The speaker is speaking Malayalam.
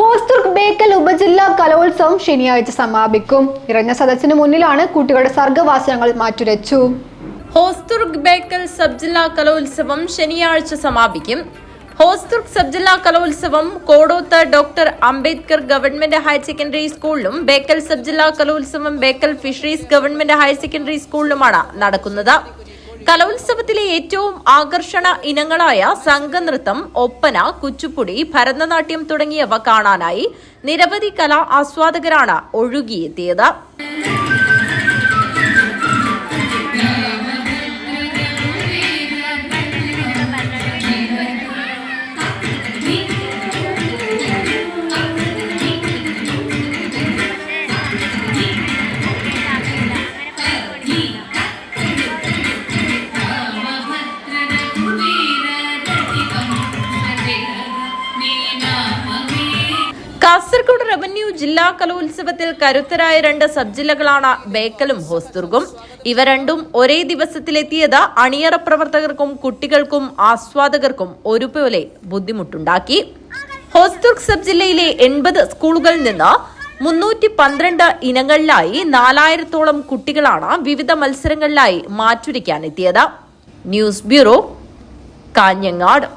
ഹോസ്ദുർഗ് ബേക്കൽ ഉപജില്ലാ കലോത്സവം ശനിയാഴ്ച സമാപിക്കും. നിറഞ്ഞ സദസ്സിന് മുന്നിലാണ് കുട്ടികളുടെ സർഗവാസനങ്ങൾ മാറ്റുരച്ചു. ഹോസ്ദുർഗ് ബേക്കൽ സബ് ജില്ലാ കലോത്സവം ശനിയാഴ്ച സമാപിക്കും. ഹോസ്ദുർഗ് സബ് ജില്ലാ കലോത്സവം Kodoth doctor Ambedkar government higher secondary സ്കൂളിലും ബേക്കൽ സബ് ജില്ലാ കലോത്സവം Bekal fisheries government higher secondary സ്കൂളിലുമാണ് നടക്കുന്നത്. കലോത്സവത്തിലെ ഏറ്റവും ആകർഷണ ഇനങ്ങളായ സംഘനൃത്തം ഒപ്പന കുച്ചുപ്പുടി ഭരതനാട്യം തുടങ്ങിയവ കാണാനായി നിരവധി കലാ ആസ്വാദകരാണ് ഒഴുകിയെത്തിയത്. കാസർഗോഡ് റവന്യൂ ജില്ലാ കലോത്സവത്തിൽ കരുത്തരായ രണ്ട് സബ് ജില്ലകളാണ് ബേക്കലും ഹോസ്ദുർഗും. ഇവ രണ്ടും ഒരേ ദിവസത്തിലെത്തിയത് അണിയറ പ്രവർത്തകർക്കും കുട്ടികൾക്കും ആസ്വാദകർക്കും ഒരുപോലെ ബുദ്ധിമുട്ടുണ്ടാക്കി. ഹോസ്ദുർഗ് സബ് ജില്ലയിലെ എൺപത് സ്കൂളുകളിൽ നിന്ന് മുന്നൂറ്റി പന്ത്രണ്ട് ഇനങ്ങളിലായി നാലായിരത്തോളം കുട്ടികളാണ് വിവിധ മത്സരങ്ങളിലായി മാറ്റുരയ്ക്കാനെത്തിയത്. News bureau Kanhangad.